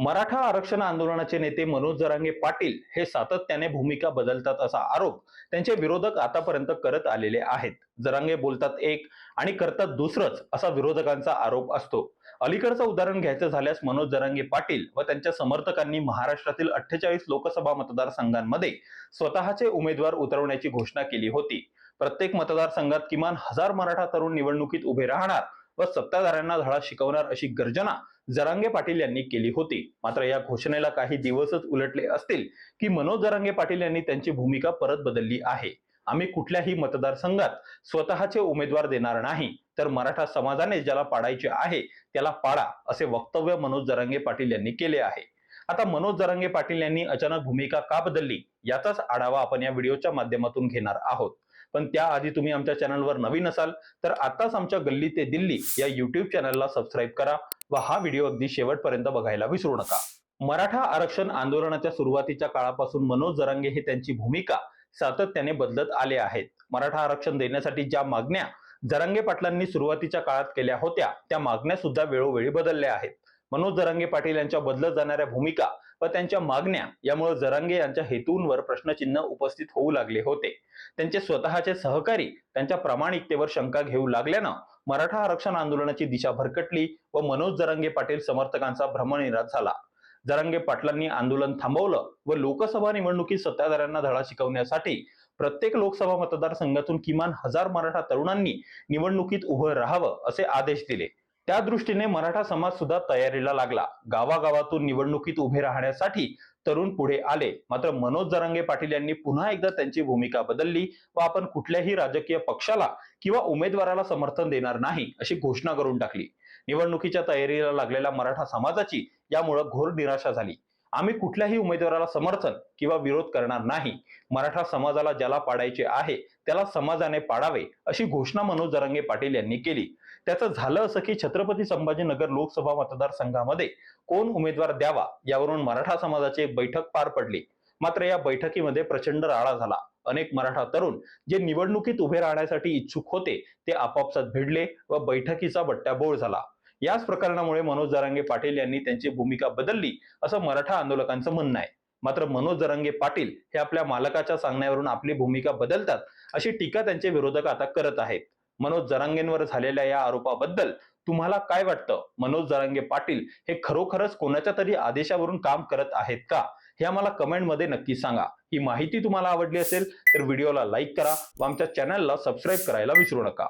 मराठा आरक्षण आंदोलनाचे नेते मनोज जरांगे पाटील हे सातत्याने भूमिका बदलतात असा आरोप त्यांचे विरोधक आतापर्यंत करत आलेले आहेत. जरांगे बोलतात एक आणि करतात दुसरंच असा विरोधकांचा आरोप असतो. अलीकडचं उदाहरण घ्यायचं झाल्यास मनोज जरांगे पाटील व त्यांच्या समर्थकांनी महाराष्ट्रातील अठ्ठेचाळीस लोकसभा मतदारसंघांमध्ये स्वतःचे उमेदवार उतरवण्याची घोषणा केली होती. प्रत्येक मतदारसंघात किमान हजार मराठा तरुण निवडणुकीत उभे राहणार व सत्ताधाऱ्यांना धडा शिकवणार अशी गर्जना जरांगे पाटील यांनी केली होती. मात्र या घोषणेला काही दिवसच उलटले असतील की मनोज जरांगे पाटील यांनी त्यांची भूमिका परत बदलली आहे. आम्ही कुठल्याही मतदारसंघात स्वतःचे उमेदवार देणार नाही तर मराठा समाजाने ज्याला पाडायचे आहे त्याला पाडा असे वक्तव्य मनोज जरांगे पाटील यांनी केले आहे. आता मनोज जरांगे पाटील यांनी अचानक भूमिका का बदलली याचाच आढावा आपण या व्हिडिओच्या माध्यमातून घेणार आहोत. पण त्याआधी तुम्ही आमच्या चॅनलवर नवीन असाल तर आताच आमच्या गल्ली ते दिल्ली या युट्यूब चॅनलला सबस्क्राईब करा व हा व्हिडिओ अगदी शेवटपर्यंत बघायला विसरू नका. मराठा आरक्षण आंदोलनाच्या सुरुवातीच्या काळापासून मनोज जरांगे हे त्यांची भूमिका सातत्याने बदलत आले आहेत. मराठा आरक्षण देण्यासाठी ज्या मागण्या जरांगे पाटलांनी सुरुवातीच्या काळात केल्या होत्या त्या मागण्या सुद्धा वेळोवेळी बदलल्या आहेत. मनोज जरांगे पाटील यांच्या बदलत जाणाऱ्या भूमिका व त्यांच्या मागण्या यामुळे जरांगे यांच्या हेतूंवर प्रश्नचिन्ह उपस्थित होऊ लागले होते. त्यांचे स्वतःचे सहकारी त्यांच्या प्रामाणिकतेवर शंका घेऊ लागल्यानं मराठा आरक्षण आंदोलनाची दिशा भरकटली व मनोज जरांगे पाटील समर्थकांचा भ्रमनिरास झाला. जरांगे पाटलांनी आंदोलन थांबवलं व लोकसभा निवडणुकीत सत्ताधाऱ्यांना धडा शिकवण्यासाठी प्रत्येक लोकसभा मतदारसंघातून किमान हजार मराठा तरुणांनी निवडणुकीत उभं राहावं असे आदेश दिले. त्या दृष्टीने मराठा समाज सुद्धा तयारीला लागला. गावागावातून निवडणुकीत उभे राहण्यासाठी तरुण पुढे आले. मात्र मनोज जरांगे पाटील यांनी पुन्हा एकदा त्यांची भूमिका बदलली व आपण कुठल्याही राजकीय पक्षाला किंवा उमेदवाराला समर्थन देणार नाही अशी घोषणा करून टाकली. निवडणुकीच्या तयारीला लागलेल्या मराठा समाजाची यामुळे घोर निराशा झाली. आम्ही कुठल्याही उमेदवाराला समर्थन किंवा विरोध करणार नाही. मराठा समाजाला ज्याला पाडायचे आहे त्याला समाजाने पाडावे अशी घोषणा मनोज जरांगे पाटील यांनी केली. त्याचं झालं असं की छत्रपती संभाजीनगर लोकसभा मतदारसंघामध्ये कोण उमेदवार द्यावा यावरून मराठा समाजाची एक बैठक पार पडली. मात्र या बैठकीमध्ये प्रचंड राळा झाला. अनेक मराठा तरुण जे निवडणुकीत उभे राहण्यासाठी इच्छुक होते ते आपापसात भिडले व बैठकीचा बट्ट्याबोळ झाला. याच प्रकरणामुळे मनोज जरांगे पाटील यांनी त्यांची भूमिका बदलली असं मराठा आंदोलकांचं म्हणणं आहे. मात्र मनोज जरांगे पाटील हे आपल्या मालकाच्या सांगण्यावरून आपली भूमिका बदलतात अशी टीका त्यांचे विरोधक आता करत आहेत. मनोज जरांगेंवर झालेल्या या आरोपाबद्दल तुम्हाला काय वाटतं? मनोज जरांगे पाटील हे खरोखरच कोणाच्या तरी आदेशावरून काम करत आहेत का? हे आम्हाला कमेंटमध्ये नक्की सांगा. ही माहिती तुम्हाला आवडली असेल तर व्हिडिओला लाईक करा व आमच्या चॅनलला सबस्क्राईब करायला विसरू नका.